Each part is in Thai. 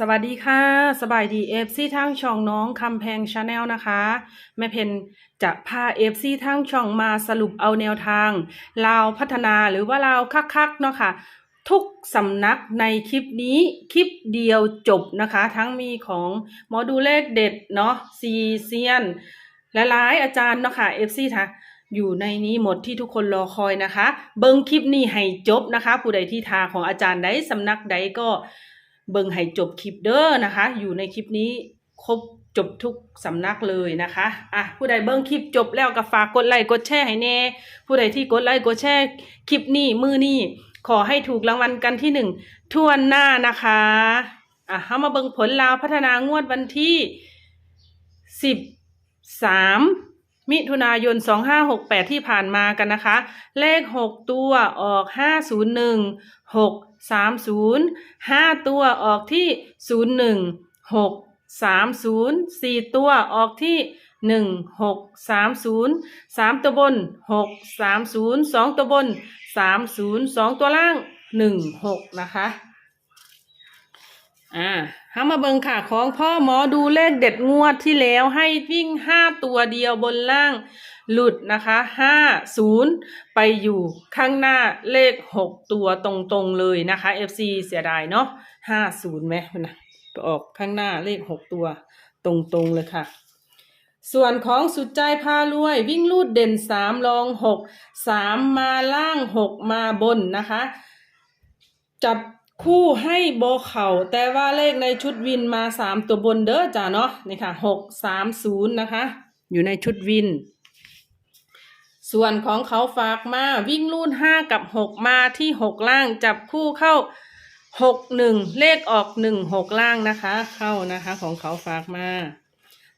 สวัสดีค่ะ สบายดีเอฟซีทางช่องน้องคำแพงชาแนลนะคะ แม่เพนจะพาเอฟซีทางช่องมาสรุปเอาแนวทางลาวพัฒนาหรือว่าลาวคักๆเนาะค่ะ ทุกสำนักในคลิปนี้คลิปเดียวจบนะคะ ทั้งมีของหมอดูเลขเด็ดเนาะซีเซียนและหลายอาจารย์เนาะค่ะเอฟซีค่ะ อยู่ในนี้หมดที่ทุกคนรอคอยนะคะ เบิ่งคลิปนี้ให้จบนะคะ ผู้ใดที่ทาของอาจารย์ใดสำนักใดก็ เบิ่งให้จบคลิปเด้อนะคะ อยู่ในคลิปนี้ครบจบทุกสำนักเลยนะคะ อะ ผู้ใดเบิ่งคลิปจบแล้วก็ฝากกดไลค์กดแชร์ให้แน่ ผู้ใดที่กดไลค์กดแชร์คลิปนี้มือนี้ขอให้ถูกรางวัลกันที่หนึ่งทั่วหน้านะคะ อะเอามาเบิ่งผลลาวพัฒนางวดวันที่สิบสามมิถุนายนสองห้าหกแปดที่ผ่านมากันนะคะ เลขหกตัวออกห้าศูนย์หนึ่งหก สามศูนย์ห้าตัวออกที่ศูนย์หนึ่งหกสามศูนย์สี่ตัวออกที่หนึ่งหกสามศูนย์สามตัวบนหกสามศูนย์สองตัวบนสามศูนย์สองตัวล่างหนึ่งหกนะคะอ่าห้ามาเบิงค่ะของพ่อหมอดูเลขเด็ดงวดที่แล้วให้วิ่งห้าตัวเดียวบนล่าง หลุดนะคะห้าศูนย์ไปอยู่ข้างหน้าเลขหกตัวตรงๆเลยนะคะ FC เสียดายเนาะห้าศูนย์ไหมนะไปออกข้างหน้าเลขหกตัวตรงๆเลยค่ะ ส่วนของสุดใจพารวย วิ่งลูดเด่นสามรองหกสามมาล่างหกมาบนนะคะ จับคู่ให้โบเข่าแต่ว่าเลขในชุดวินมาสามตัวบนเด้อจ้าเนาะนี่ค่ะหกสามศูนย์นะคะ อยู่ในชุดวิน ส่วนของเขาฝากมาวิ่งลูดห้ากับหกมาที่หกล่างจับคู่เข้าหกหนึ่งเลขออกหนึ่งหกล่างนะคะ เข้านะคะของเขาฝากมา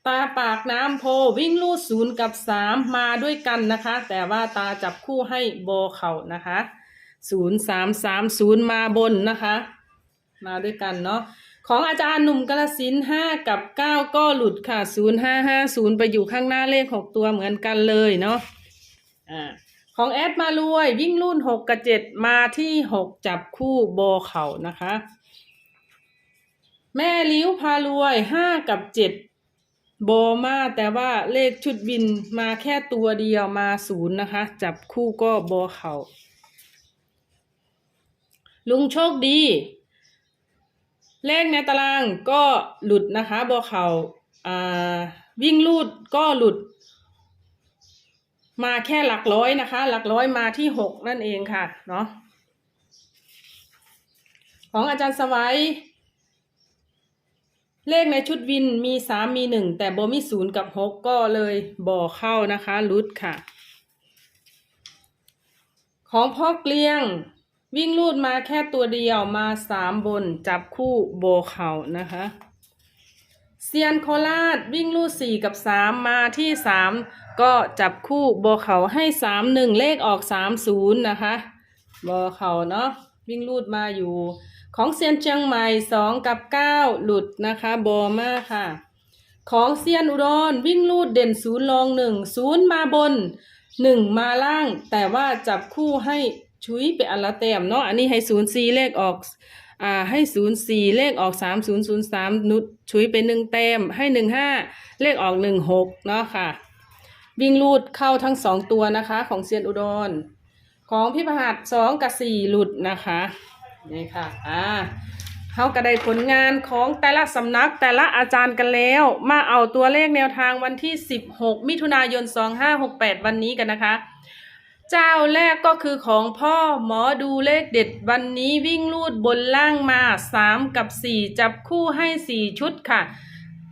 ตาปากน้ำโพวิ่งลูดศูนย์กับสามมาด้วยกันนะคะ แต่ว่าตาจับคู่ให้โบเขานะคะศูนย์สามสามศูนย์มาบนนะคะ มาด้วยกันเนาะของอาจารย์หนุ่มกระสินห้ากับเก้าก็หลุดค่ะศูนย์ห้าห้าศูนย์ไปอยู่ข้างหน้าเลขหกตัวเหมือนกันเลยเนาะ อ่าของแอดมารวย วิ่งรุ่นหกกับเจ็ดมาที่หกจับคู่โบเข่านะคะ แม่ลิ้วพารวยห้ากับเจ็ดโบมาแต่ว่าเลขชุดวินมาแค่ตัวเดียวมาศูนย์นะคะ จับคู่ก็โบเข่าลุงโชคดี เลขในตารางก็หลุดนะคะโบเข่าอ่าวิ่งลูดก็หลุด มาแค่หลักร้อยนะคะ หลักร้อยมาที่หกนั่นเองค่ะเนาะของอาจารย์สวัยเลขในชุดวินมีสามมีหนึ่งแต่โบมีศูนย์กับหกก็เลยบ่อเข้านะคะลุดค่ะ ของพ่อเกลียงวิ่งลูดมาแค่ตัวเดียวมาสามบนจับคู่โบเข่านะคะ เซียนโคราชวิ่งลูดสี่กับสามมาที่สามก็จับคู่โบอเขาให้สามหนึ่งเลขออกสามศูนย์นะคะโบอเขาเนาะวิ่งลูดมาอยู่ ของเซียนเชียงใหม่สองกับเก้าหลุดนะคะโบมาค่ะ ของเซียนอุดรวิ่งลูดเด่นศูนย์ลองหนึ่งศูนย์มาบนหนึ่งมาล่าง แต่ว่าจับคู่ให้ชุยไปอันละแต้มเนาะอันนี้ให้ศูนย์สี่เลขออก อ่าให้ศูนย์สี่เลขออกสามศูนย์ศูนย์สามนุดชุยไปหนึ่งแต้มให้หนึ่งห้าเลขออกหนึ่งหกเนาะค่ะ วิ่งลูดเข้าทั้งสองตัวนะคะของเซียนอุดร ของพี่ประหัดสองกับสี่หลุดนะคะนี่ค่ะอ่าเขาก็ได้ผลงานของแต่ละสำนักแต่ละอาจารย์กันแล้ว มาเอาตัวเลขแนวทางวันที่ 16 มิถุนายน 2568 วันนี้กันนะคะ เจ้าแรกก็คือของพ่อหมอดูเลขเด็ดวันนี้วิ่งลูดบนล่างมา 3 กับ 4 จับคู่ให้ 4 ชุดค่ะ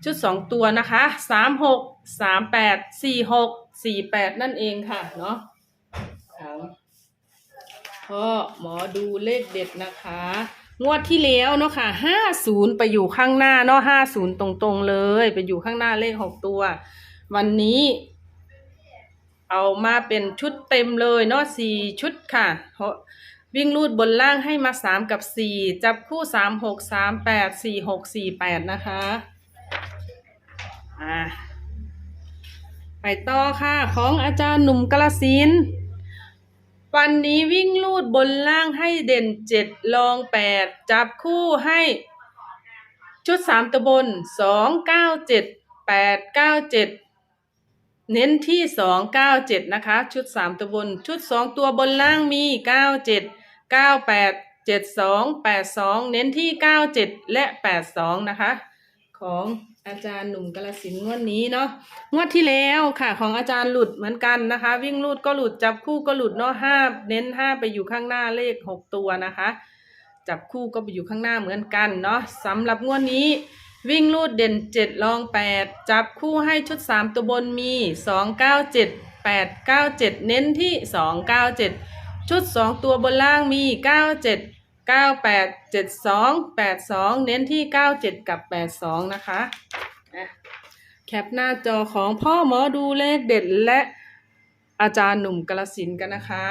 ชุด 2 ตัวนะคะ 3 6 3 8 4 6 4 8 นั่นเองค่ะเนาะพ่อหมอดูเลขเด็ดนะคะ งวดที่แล้วเนาะค่ะ 50 ไปอยู่ข้างหน้าเนาะ50 ตรงๆเลย ไปอยู่ข้างหน้าเลข 6 ตัว วันนี้ เอามาเป็นชุดเต็มเลยเนาะสี่ชุดค่ะเพราะวิ่งลูดบนล่างให้มาสามกับสี่จับคู่สามหกสามแปดสี่หกสี่แปดนะคะอ่าไปต่อค่ะ ของอาจารย์หนุ่มกระสินวันนี้วิ่งลูดบนล่างให้เด่นเจ็ดลองแปดจับคู่ให้ชุดสามตัวบนสองเก้าเจ็ดแปดเก้าเจ็ด เน้นที่สองเก้าเจ็ดนะคะ ชุดสามตัวบน ชุดสองตัวบนล่างมีเก้าเจ็ดเก้าแปดเจ็ดสองแปดสองเน้นที่เก้าเจ็ดและแปดสองนะคะ ของอาจารย์หนุ่มกาลสินงวดนี้เนาะงวดที่แล้วค่ะ ของอาจารย์หลุดเหมือนกันนะคะ วิ่งลูดก็หลุดจับคู่ก็หลุดเนาะห้าเน้นห้าไปอยู่ข้างหน้าเลขหกตัวนะคะ จับคู่ก็ไปอยู่ข้างหน้าเหมือนกันเนาะสำหรับงวดนี้ วิ่งลูดเด่นเจ็ดรองแปดจับคู่ให้ชุดสามตัวบนมีสองเก้าเจ็ดแปดเก้าเจ็ดเน้นที่สองเก้าเจ็ดชุดสองตัวบนล่างมีเก้าเจ็ดเก้าแปดเจ็ดสองแปดสองเน้นที่เก้าเจ็ดกับแปดสองนะคะแคปหน้าจอของพ่อหมอดูเลขเด็ดและอาจารย์หนุ่มกาลสินกันนะคะ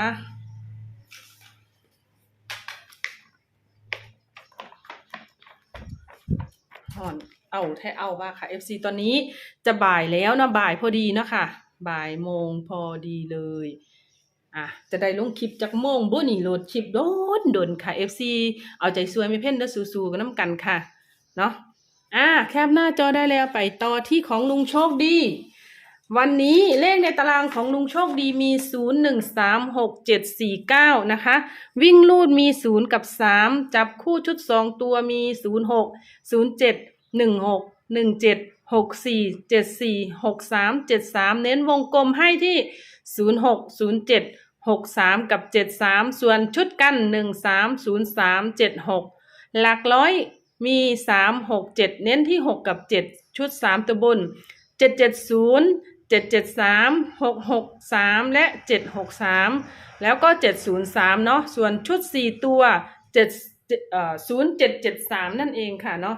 ห่อนเอาแท้เอาว่าค่ะ FC ตอนนี้จะบ่ายแล้วเนาะบ่ายพอดีเนาะค่ะ บ่ายโมงพอดีเลย อะ จะได้ลงคลิปจากโมงบุนี่โหลดคลิปโดนโดนค่ะ FC เอาใจสวยไม่เพ่นเด้อสู้ๆกันน้ำกันค่ะ เนาะอะแคปหน้าจอได้แล้วไปต่อที่ของลุงโชคดี วันนี้เลขในตารางของลุงโชคดีมี 0 1 3 6 7 4 9 นะคะ วิ่งลูดมี 0 กับ 3 จับคู่ชุด 2 ตัวมี 0 6 0 7 1 6 1 7 6 4 7 4 6 3 7 3 เน้นวงกลมให้ที่ 0 6 0 7 6 3 กับ 7 3 ส่วนชุดกัน 1 3 0 3 7 6 หลักร้อยมี 3 6 7 เน้นที่ 6 กับ 7 ชุด 3 ตัวบน 7 7 0 7 7 3 6 6 3 และ 7 6 3 แล้วก็ 703 เนาะ ส่วนชุด 4 ตัว7เอ่อ0773 นั่นเองค่ะเนาะ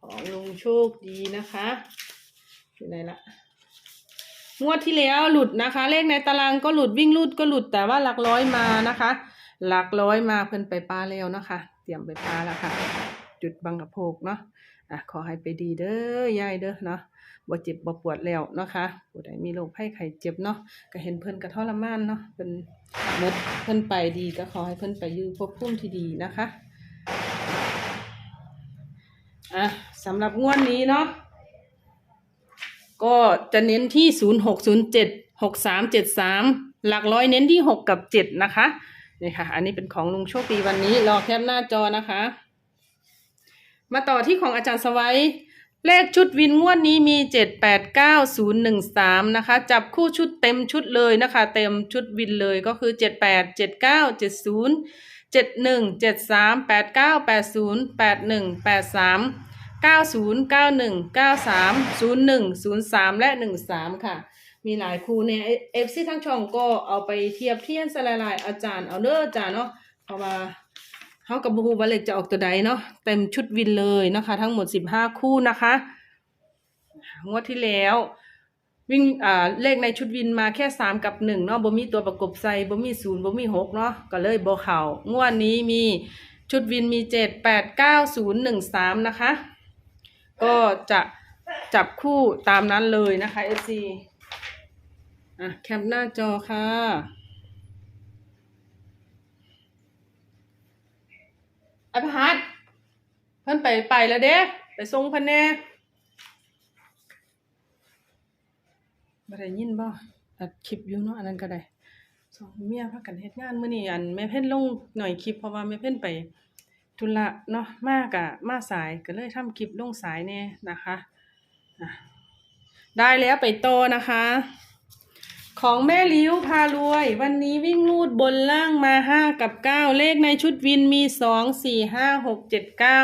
ของลุงโชคดีนะคะ อยู่ไหนละงวดที่แล้วหลุดนะคะ เลขในตารางก็หลุดวิ่งลุดก็หลุดแต่ว่าหลักร้อยมานะคะ หลักร้อยมาเพิ่นไปปลาแล้วนะคะ เตรียมไปปลาแล้วค่ะ จุดบังกะโพกเนาะอะขอให้ไปดีเด้อยายเด้อเนาะบ่เจ็บบ่ปวดแล้วเนาะคะผู้ใดมีโรคไข้ไข้เจ็บเนาะก็เห็นเพิ่นกระทรมานเนาะเพิ่นหมดเพิ่นไปดีก็ขอให้เพิ่นไปอยู่ภพภูมิที่ดีนะคะอะสำหรับงวดนี้เนาะก็จะเน้นที่ศูนย์หกศูนย์เจ็ดหกสามเจ็ดสามหลักร้อยเน้นที่หกกับเจ็ดนะคะนี่ค่ะ อันนี้เป็นของลุงโชคดีวันนี้ รอแคปหน้าจอนะคะ มาต่อที่ของอาจารย์สวัยเลขชุดวินงวดนี้มีเจ็ดแปดเก้าศูนย์หนึ่งสามนะคะ จับคู่ชุดเต็มชุดเลยนะคะ เต็มชุดวินเลยก็คือเจ็ดแปดเจ็ดเก้าเจ็ดศูนย์เจ็ดหนึ่งเจ็ดสามแปดเก้าแปดศูนย์แปดหนึ่งแปดสามเก้าศูนย์เก้าหนึ่งเก้าสามศูนย์หนึ่งศูนย์สามและหนึ่งสามค่ะ มีหลายครูเนี่ยเอฟซีทั้งช่องก็เอาไปเทียบเทียนสลายลายอาจารย์เอาเด้ออาจารย์เนาะเพราะว่า เขากับบูว่าเลขจะออกตัวใดเนาะเต็มชุดวินเลยนะคะ ทั้งหมดสิบห้าคู่นะคะ งวดที่แล้ว วิ่งอ่าเลขในชุดวินมาแค่สามกับหนึ่งเนาะบ่มีตัวประกบใส่บ่มีศูนย์บ่มีหกเนาะก็เลยบ่เข่างวดนี้มีชุดวินมีเจ็ดแปดเก้าศูนย์หนึ่งสามนะคะ ก็จะจับคู่ตามนั้นเลยนะคะ FC อะแคปหน้าจอค่ะ อภิหัสเพิ่นไปไปแล้วเด้ไปส่งเพิ่นแน่บ่ได้ยินบ่อัดคลิปอยู่เนาะอันนั้นก็ได้สองเมียพากันเฮ็ดงานมื้อนี้อันแม่เพิ่นลงหน่อยคลิปเพราะว่าแม่เพิ่นไปธุระเนาะมากอะมาสายก็เลยทำคลิปลงสายแน่นะคะ ได้แล้วไปโตนะคะ ของแม่ลิ้วพารวย วันนี้วิ่งลูดบนล่างมาห้ากับเก้าเลขในชุดวินมีสองสี่ห้าหกเจ็ดเก้า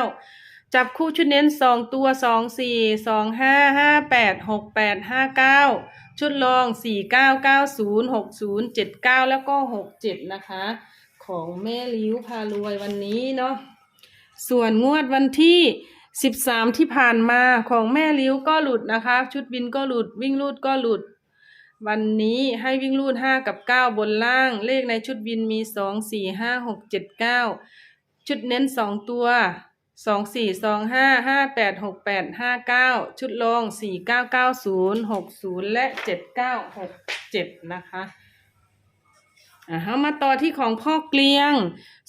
จับคู่ชุดเน้นสองตัวสองสี่สองห้าห้าแปดหกแปดห้าเก้าชุดรองสี่เก้าเก้าศูนย์หกศูนย์เจ็ดเก้าแล้วก็หกเจ็ดนะคะ ของแม่ลิ้วพารวยวันนี้เนาะส่วนงวดวันที่สิบสามที่ผ่านมาของแม่ลิ้วก็หลุดนะคะ ชุดวินก็หลุดวิ่งลูดก็หลุด วันนี้ให้วิ่งรูดห้ากับเก้าบนล่าง เลขในชุดวินมีสองสี่ห้าหกเจ็ดเก้าชุดเน้นสองตัวสองสี่สองห้าห้าแปดหกแปดห้าเก้าชุดรองสี่เก้าเก้าศูนย์หกศูนย์และเจ็ดเก้าหกเจ็ดนะคะอะเอามาต่อที่ของพ่อเกลียง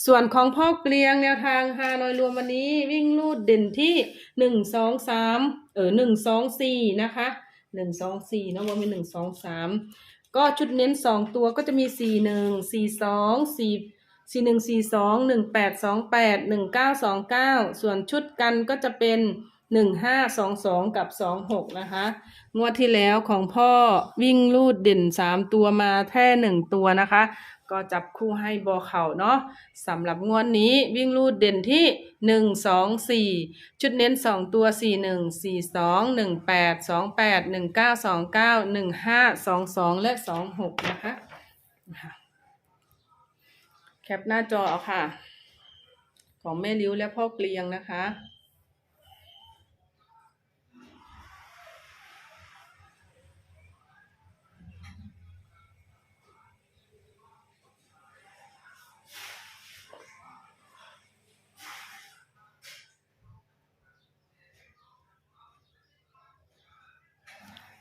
ส่วนของพ่อเกลียงแนวทางฮานอยรวมวันนี้วิ่งลูดเด่นที่หนึ่งสองสามเออหนึ่งสองสี่นะคะ หนึ่งสองสี่เนาะว่ามีหนึ่งสองสามก็ชุดเน้นสองตัวก็จะมีสี่หนึ่งสี่สองสี่สี่หนึ่งสี่สองหนึ่งแปดสองแปดหนึ่งเก้าสองเก้าส่วนชุดกันก็จะเป็น หนึ่งห้าสองสองกับสองหกนะคะ งวดที่แล้วของพ่อวิ่งลูดเด่นสามตัวมาแค่หนึ่งตัวนะคะ ก็จับคู่ให้บอเข่าเนาะสำหรับงวดนี้วิ่งลูดเด่นที่หนึ่งสองสี่ชุดเน้นสองตัวสี่หนึ่งสี่สองหนึ่งแปดสองแปดหนึ่งเก้าสองเก้าหนึ่งห้าสองสองและสองหกนะคะแคปหน้าจอเอาค่ะ ของแม่ลิ้วและพ่อเกลียงนะคะ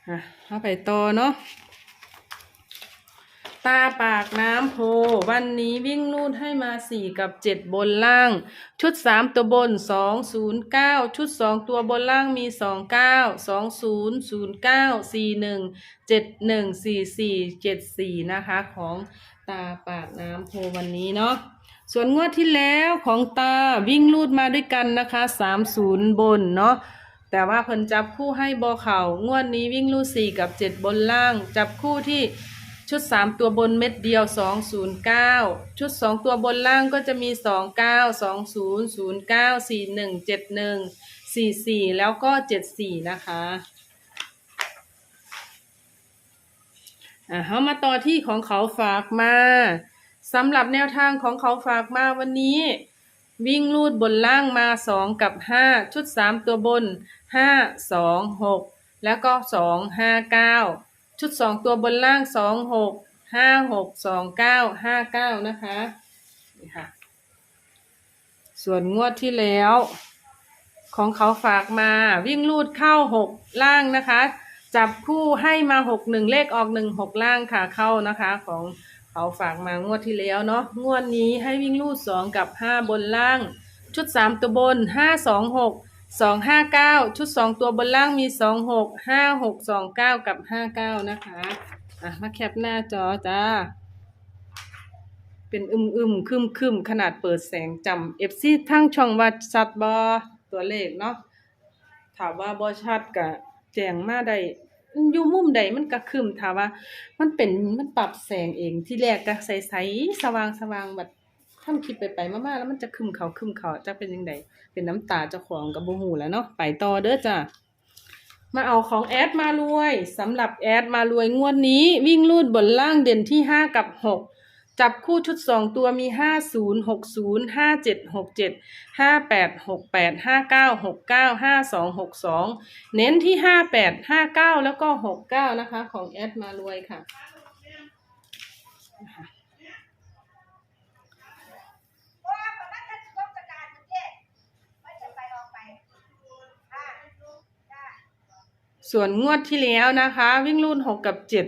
อะเอาไปต่อเนาะตาปากน้ำโพ วันนี้วิ่งนูดให้มาสี่กับเจ็ดบนล่าง ชุดสามตัวบนสองศูนย์เก้าชุดสองตัวบนล่างมีสองเก้าสองศูนย์ศูนย์เก้าสี่หนึ่งเจ็ดหนึ่งสี่สี่เจ็ดสี่นะคะของตาปากน้ำโพวันนี้เนาะส่วนงวดที่แล้วของตาวิ่งลูดมาด้วยกันนะคะสามศูนย์บนเนาะ แต่ว่าเพิ่นจับคู่ให้บอเข่างวดนี้วิ่งลูดสี่กับเจ็ดบนล่าง จับคู่ที่ชุดสามตัวบนเม็ดเดียวสองศูนย์เก้าชุดสองตัวบนล่างก็จะมีสองเก้าสองศูนย์ศูนย์เก้าสี่หนึ่งเจ็ดหนึ่งสี่สี่แล้วก็เจ็ดสี่นะคะอะเขามาต่อที่ของเขาฝากมาสำหรับแนวทางของเขาฝากมาวันนี้ วิ่งลูดบนล่างมาสองกับห้าชุดสามตัวบน ห้าสองหกแล้วก็สองห้าเก้าชุดสองตัวบนล่างสองหกห้าหกสองเก้าห้าเก้านะคะนี่ค่ะ ส่วนงวดที่แล้ว ของเขาฝากมาวิ่งลูดเข้าหกล่างนะคะ จับคู่ให้มาหกหนึ่งเลขออกหนึ่งหกล่างค่ะเข้านะคะ ของเขาฝากมางวดที่แล้วเนาะงวดนี้ให้วิ่งลูดสองกับห้าบนล่าง ชุดสามตัวบนห้าสองหก สองห้าเก้าชุดสองตัวบนล่างมีสองหกห้าหกสองเก้ากับห้าเก้านะคะอะมาแคปหน้าจอจ้า เป็นอึมอึมคึมคึมขนาดเปิดแสงจำเอฟซีทั้งช่องวัดชัดบอตัวเลขเนาะถามว่าบอชัดกะแจงมาได้อยู่มุมใดมันก็คึมถามว่า มันเป็นมันปรับแสงเองที่แรกก็ใสๆสว่างสว่างแบบ ทำคลิปไปไปๆมาๆแล้วมันจะคึมเขาคึมเขาจะเป็นยังไงเป็นน้ำตาเจ้าของกับบูหูแล้วเนาะไปต่อเด้อจ้ะมาเอาของแอดมารวยสำหรับแอดมารวยงวดนี้ วิ่งลูดบนล่างเด่นที่ห้ากับหกจับคู่ชุดสองตัวมีห้าศูนย์หกศูนย์ห้าเจ็ดหกเจ็ดห้าแปดหกแปดห้าเก้าหกเก้าห้าสองหกสองเน้นที่ห้าแปดห้าเก้าแล้วก็หกเก้านะคะ ของแอดมารวยค่ะ เพราะว่าคนนั้นท่านราชการกรุงเทพไม่จะไปออกไปค่ะจ้า ส่วนงวดที่แล้วนะคะ วิ่งรุ่นหกกับเจ็ด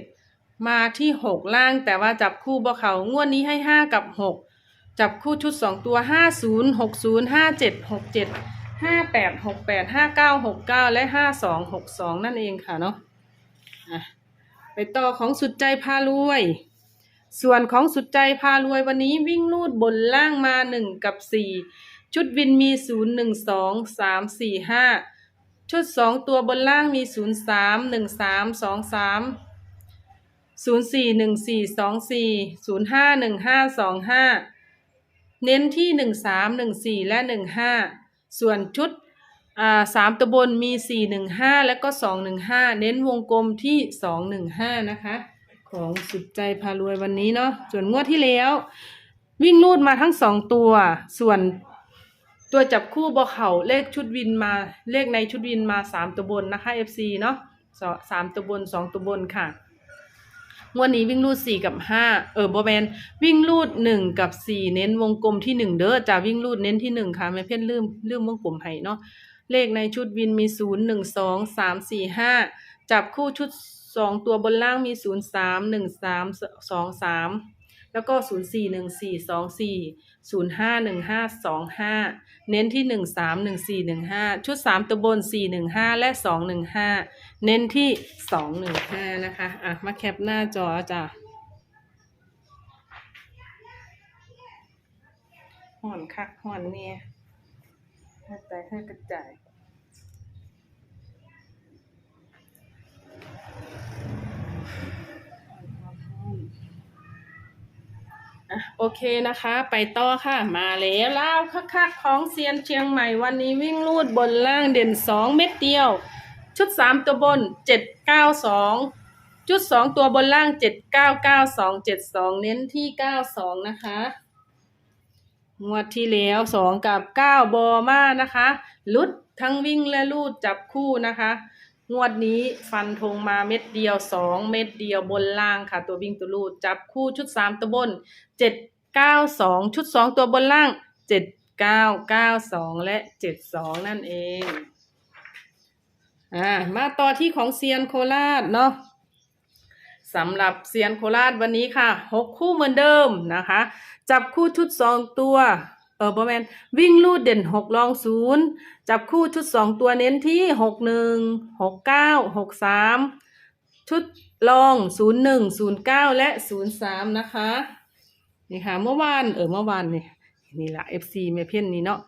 มาที่หกล่าง แต่ว่าจับคู่บ่เขางวดนี้ให้ห้ากับหกจับคู่ชุดสองตัวห้าศูนย์หกศูนย์ห้าเจ็ดหกเจ็ดห้าแปดหกแปดห้าเก้าหกเก้าและห้าสองหกสองนั่นเองค่ะเนาะไปต่อของสุดใจพารวย ส่วนของสุดใจพารวยวันนี้วิ่งลูดบนล่างมาหนึ่งกับสี่ชุดวินมีศูนย์หนึ่งสองสามสี่ห้า ชุดสองตัวบนล่างมีศูนย์สามหนึ่งสามสองสามศูนย์สี่หนึ่งสี่สองสี่ศูนย์ห้าหนึ่งห้าสองห้าเน้นที่หนึ่งสามหนึ่งสี่และหนึ่งห้าส่วนชุดสามตัวบนมีสี่หนึ่งห้าแล้วก็สองหนึ่งห้าเน้นวงกลมที่สองหนึ่งห้านะคะ ของสุดใจพารวยวันนี้เนาะส่วนงวดที่แล้ว วิ่งลูดมาทั้งสองตัว ส่วน ตัวจับคู่บอเข่าเลขชุดวินมาเลขในชุดวินมาสามตัวบนนะคะ FC เนาะสามตัวบนสองตัวบนค่ะงวันนี้วิ่งรูดสี่กับห้าเออบอแมนวิ่งรูดหนึ่งกับสี่เน้นวงกลมที่หนึ่งเด้อจะวิ่งรูดเน้นที่หนึ่งค่ะไม่เพ่นลืมลืมวงกลมให้เนาะเลขในชุดวินมีศูนย์หนึ่งสองสามสี่ห้าจับคู่ชุดสองตัวบนล่างมีศูนย์สามหนึ่งสามสองสามแล้วก็ศูนย์สี่หนึ่งสี่สองสี่ศูนย์ห้าหนึ่งห้าสองห้า เน้นที่หนึ่งสามหนึ่งสี่หนึ่งห้าชุดสามตัวบนสี่หนึ่งห้าและสองหนึ่งห้าเน้นที่สองหนึ่งห้านะคะ อะ มาแคปหน้าจอจ้ะห่อนคักห่อนเนี่ยให้ใจให้กระจาย อะโอเคนะคะ ไปต่อค่ะ มาแล้วเล่าคักๆของเซียนเชียงใหม่วันนี้วิ่งลูดบนล่างเด่นสองเม็ดเดียว ชุดสามตัวบนเจ็ดเก้าสองชุดสองตัวบนล่างเจ็ดเก้าเก้าสองเจ็ดสองเน้นที่เก้าสองนะคะงวดที่แล้วสองกับเก้าบอมานะคะ ลุดทั้งวิ่งและลูดจับคู่นะคะ งวดนี้ฟันธงมาเม็ดเดียวสองเม็ดเดียวบนล่างค่ะ ตัววิ่งตัวลูดจับคู่ชุดสามตัวบนเจ็ดเก้าสองชุดสองตัวบนล่างเจ็ดเก้าเก้าสองและเจ็ดสองนั่นเองอ่ามาต่อที่ของเซียนโคราชเนาะสำหรับเซียนโคราชวันนี้ค่ะหกคู่เหมือนเดิมนะคะ จับคู่ชุดสองตัว เออประมาณวิ่งลูดเด่นหกรองศูนย์จับคู่ชุดสองตัวเน้นที่หกหนึ่งหกเก้าหกสามชุดรองศูนย์หนึ่งศูนย์เก้าและศูนย์สามนะคะนี่ค่ะเมื่อวานเออเมื่อวานนี่นี่ละ FC เมเพียนนี้เนาะ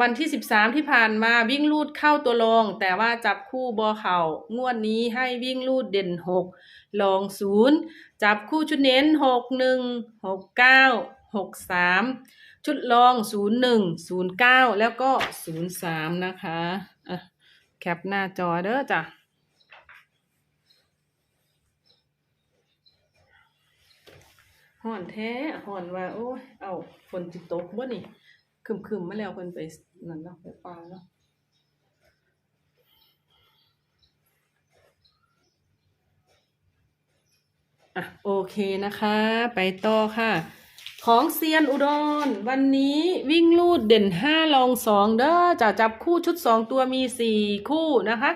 วันที่สิบสามที่ผ่านมาวิ่งลูดเข้าตัวรอง แต่ว่าจับคู่บอเข่างวดนี้ให้วิ่งลูดเด่นหกลองศูนย์จับคู่ชุดเน้นหกหนึ่งหกเก้าหกสาม ชุดรองศูนย์หนึ่งศูนย์เก้าแล้วก็ศูนะคะอะแคปหน้าจอเด้อจ้ะห่อนแท้ห่อนว่า โอ้ยเอาฝนจิตกบ่นี่คึมคึมมาแล้วเพิ่นไปนั่นเนาะไปป่าเนาะอะโอเคนะคะ ไปต่อค่ะ ของเซียนอุดร วันนี้วิ่งลูดเด่นห้าลองสองเด้อจะจับคู่ชุดสองตัวมีสี่คู่นะคะ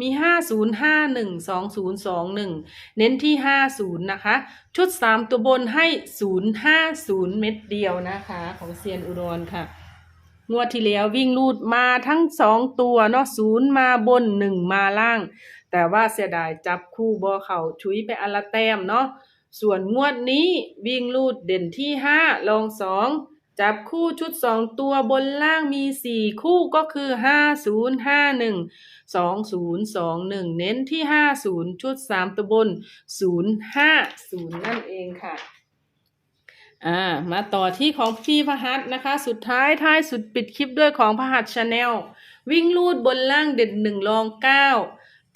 มีห้าศูนย์ห้าหนึ่งสองศูนย์สองหนึ่งเน้นที่ห้าศูนย์นะคะ ชุดสามตัวบนให้ศูนย์ห้าศูนย์เม็ดเดียวนะคะ ของเซียนอุดรค่ะงวดที่แล้ววิ่งลูดมาทั้งสองตัวเนาะศูนย์มาบนหนึ่งมาล่าง แต่ว่าเสียดายจับคู่บอเข่าชุยไปอนละแต้มเนาะ ส่วนงวดนี้วิ่งลูดเด่นที่ห้าลองสองจับคู่ชุดสองตัวบนล่างมีสี่คู่ก็คือห้าศูนย์ห้าหนึ่งสองศูนย์สองหนึ่งเน้นที่ห้าศูนย์ชุดสามตัวบนศูนย์ห้าศูนย์นั่นเองค่ะอ่ามาต่อที่ของพี่พหัสนะคะ สุดท้ายท้ายสุดปิดคลิปด้วยของพหัสชาแนลวิ่งลูดบนล่างเด่นหนึ่งรองเก้า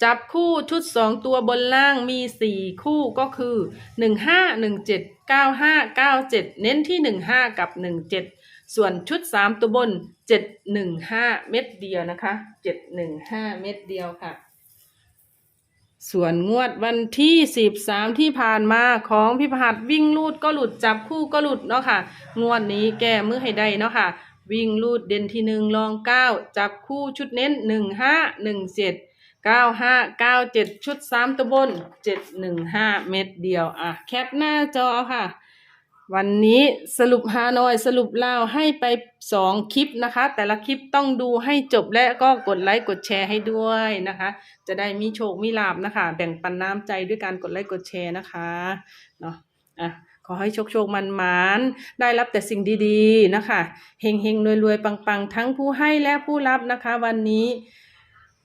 จับคู่ชุดสองตัวบนล่างมีสี่คู่ก็คือหนึ่งห้าหนึ่งเจ็ดเก้าห้าเก้าเจ็ดเน้นที่หนึ่งห้ากับหนึ่งเจ็ดส่วนชุดสามตัวบนเจ็ดหนึ่งห้าเม็ดเดียวนะคะเจ็ดหนึ่งห้าเม็ดเดียวค่ะ ส่วนงวดวันที่สิบสามที่ผ่านมาของพี่พหัสวิ่งลูดก็หลุดจับคู่ก็หลุดเนาะค่ะ งวดนี้แก้มือให้ได้เนาะค่ะ วิ่งลูดเด่นที่หนึ่งรองเก้าจับคู่ชุดเน้นหนึ่งห้าหนึ่งเจ็ด เก้าห้าเก้าเจ็ดชุดสามตัวบนเจ็ดหนึ่งห้าเม็ดเดียว อะ แคปหน้าจอค่ะ วันนี้สรุปฮานอยสรุปลาวให้ไปสองคลิปนะคะ แต่ละคลิปต้องดูให้จบและก็กดไลค์กดแชร์ให้ด้วยนะคะ จะได้มีโชคมีลาบนะคะ แบ่งปันน้ำใจด้วยการกดไลค์กดแชร์นะคะเนาะอะขอให้โชคโชคมันมานได้รับแต่สิ่งดีๆนะคะเฮงเฮงรวยรวยๆปังๆทั้งผู้ให้และผู้รับนะคะ วันนี้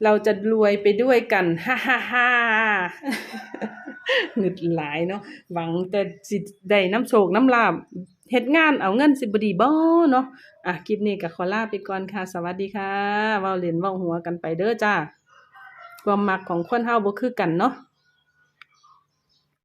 เราจะรวยไปด้วยกันฮ่าฮ่าฮ่าหงึดหลายเนาะหวังแต่สิได้น้ำโชคน้ำลาบเฮ็ดงานเอาเงินสิบดีบ่เนาะอะคลิปนี้ก็ขอลาไปก่อนค่ะ สวัสดีค่ะเว้าเล่นเว้าหัวกันไปเด้อจ้าความมักของคนเฮาบ่คือกันเนาะ